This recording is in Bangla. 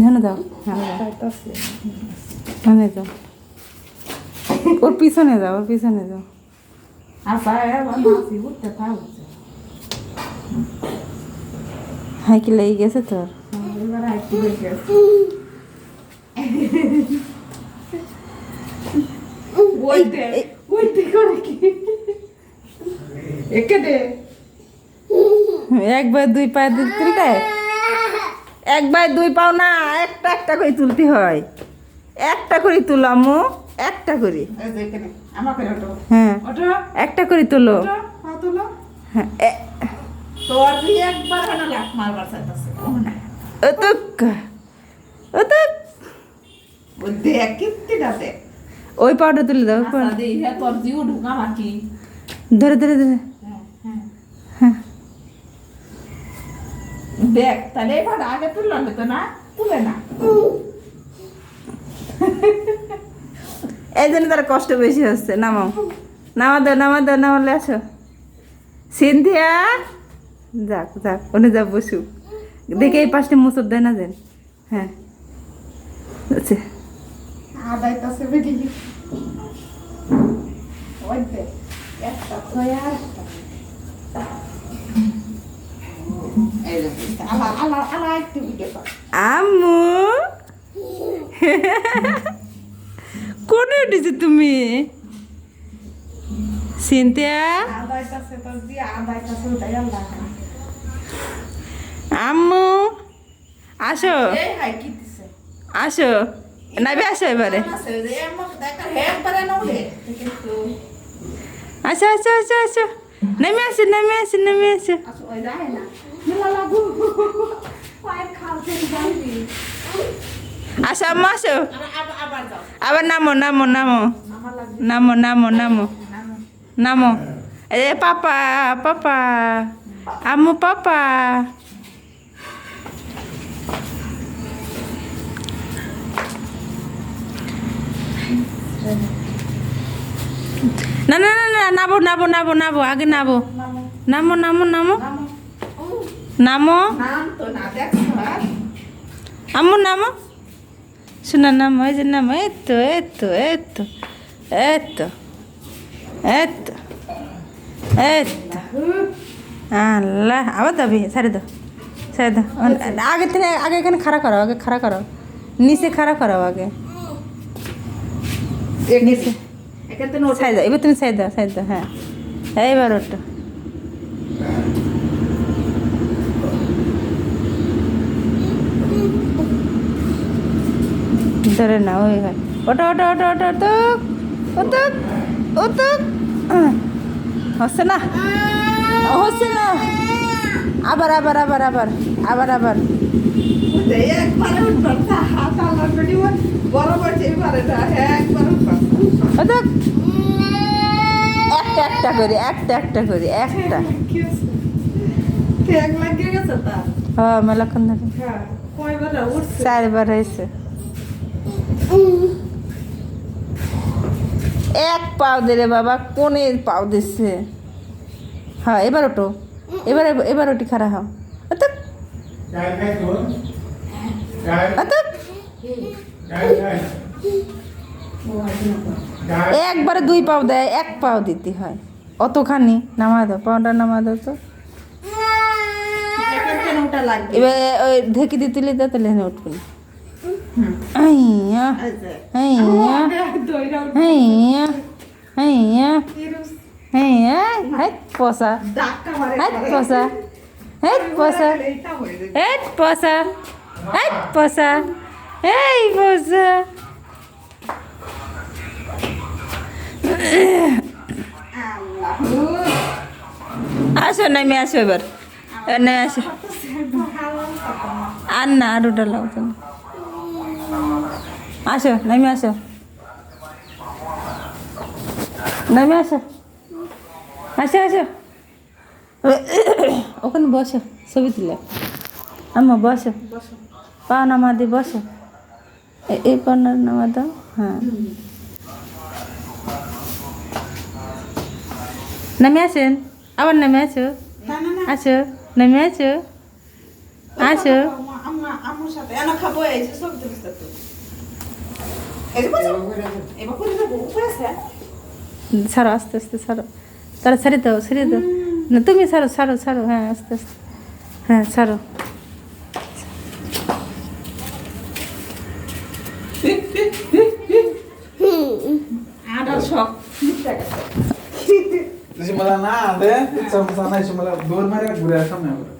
ধানে দাও। হ্যাঁ দাও। ধানে দাও। ওর পিছনে যাও ওর পিছনে যাও হাই কি লেগে গেছে তোর? একবার দুই পা দুই তুলতে একবার দুই পাও না একটা একটা করে তুলতে হয়। একটা করে তুলো আম্মু একটা করে। হ্যাঁ। একটা করে তুলো। ওটো পা তুলো। হ্যাঁ এ- তোর দিয়ে দেখ তাহলে এবার আগে তো না তুলে না। এই জন্য তার কষ্ট বেশি হচ্ছে নামাও। নামা দাও নামা দাও নামালে আসো। সিন্ধিয়া যাক যাক ওনে যা বসু দেখে এই পাশে মুসর দেয় না দেন হ্যাঁ। আচ্ছা। একটা খয়া একটা এই দেখ, আলা আলা আলা একটু ভিডিও কর আম্মু। কোনে উঠেছে তুমি? আল্লাহ আম্মু, আসো। আসো। নাবে, আসো এবারে। আসো আসো আসো আসো। নেমে আসো নেমে আসো নেমে, আসো। আসো আসো আম্মু আসো। আবার নামো নামো নামো। নামো নামো নামো। নামো। এ, পাপা পাপা। আম্মু, পাপা। না না না না নাবো নাবো নাবো নাবো আগে নাবো নামো নামো নামো। নামো? নামো নামো। শোনা নামো এই যে নামো এই তো এই তো এই তো এই তো এই তো এই তো। আল্লাহ আবার দাবি সারে দাও সারে দাও। আগে থেকে আগে এখানে খাড়া করো আগে খাড়া করো। নিচে খাড়া করো আগে। নিচে। সাইড দাও এবার তুমি সাইড দাও সাইড দাও হ্যাঁ। এইবার ওটা ধরে না ওই হয় ওটা ওটা ওটা ওটা ওটা ওটা ওটা হচ্ছে না? হচ্ছে না। আবার আবার আবার আবার আবার আবার। তা ওটা একটা একটা করে একটা একটা করে একটা। হ্যাঁ মেলাক্ষণ ধরে। হ্যাঁ চারবার হয়েছে। এক পাও দে রে বাবা কোনে পাও দিচ্ছে হ্যাঁ এবার ওটো এবার এবার ওটি খারা হও. Cái একবারে দুই পাও দেয় এক পাও দিতে হয়। অতখানি নামা দাও পাউডার নামা দাও তো। লাগবে? এবার ওই ঢেকে দাও তাহলে উঠবে না। আইয়া আইয়া আইয়া আইয়া আইয়া হাই পসা হাই পসা হাই পসা হেট পসা হেট পসা এই পসা আসো নেমে আসো এবার নেমে আসো আর না আর ওটা না আসো নেমে আসো। নেমে আসো। আসো আসো। ওখানে বসো, ছবি তুলে। আম্মা, বসো। পা নামা বসো। এই পানার নামা হ্যাঁ। নেমে আসেন? আবার নেমে না আসো নেমে আছো আম্মা আম্মুর সাথে। খাব এই যে সব জিনিস তো এই যে বুঝো এবার করে দেবো উপরে আছে ছাড়ো আস্তে আস্তে ছাড়ো তারা ছেড়ে দাও ছেড়ে দাও না তুমি ছাড়ো ছাড়ো ছাড়ো হ্যাঁ আস্তে আস্তে হ্যাঁ ছাড়ো আডার শখ तशी मला ना आलं समजा नाही मला दोन महिने घुऱ्या असं नाही